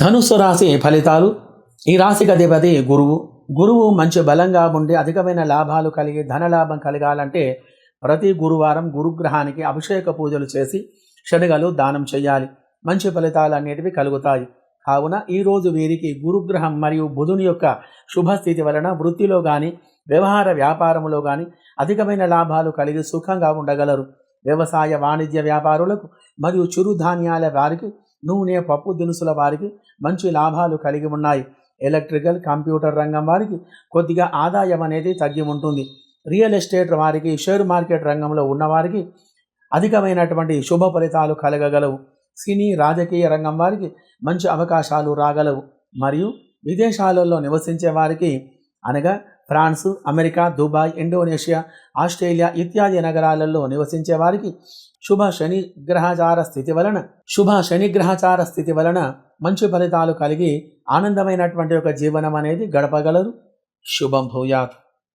ధనుస్సు రాశి ఫలితాలు ఈ రాశికి అధిపతి గురువు. గురువు మంచి బలంగా ఉండి అధికమైన లాభాలు కలిగి ధనలాభం కలగాలంటే ప్రతి గురువారం గురుగ్రహానికి అభిషేక పూజలు చేసి శనగలు దానం చేయాలి. మంచి ఫలితాలు అనేటివి కలుగుతాయి. కావున ఈరోజు వీరికి గురుగ్రహం మరియు బుధుని యొక్క శుభస్థితి వలన వృత్తిలో కానీ వ్యవహార వ్యాపారంలో కానీ అధికమైన లాభాలు కలిగి సుఖంగా ఉండగలరు. వ్యవసాయ వాణిజ్య వ్యాపారులకు మరియు చిరుధాన్యాల వారికి నూనె పప్పు దినుసుల వారికి మంచి లాభాలు కలిగి ఉన్నాయి. ఎలక్ట్రికల్ కంప్యూటర్ రంగం వారికి కొద్దిగా ఆదాయం అనేది తగ్గి ఉంటుంది. రియల్ ఎస్టేట్ వారికి షేర్ మార్కెట్ రంగంలో ఉన్నవారికి అధికమైనటువంటి శుభ ఫలితాలు కలగగలవు. సినీ రాజకీయ రంగం వారికి మంచి అవకాశాలు రాగలవు. మరియు విదేశాలలో నివసించే వారికి అనగా France America Dubai Indonesia Australia ఇత్యాది నగరాలలో నివసించే వారికి శుభ శని గ్రహచార స్థితి వలన శుభ శని గ్రహచార స్థితి వలన మంచి ఫలితాలు కలిగి ఆనందమైనటువంటి ఒక జీవనం అనేది గడపగలరు. శుభం భూయాత్.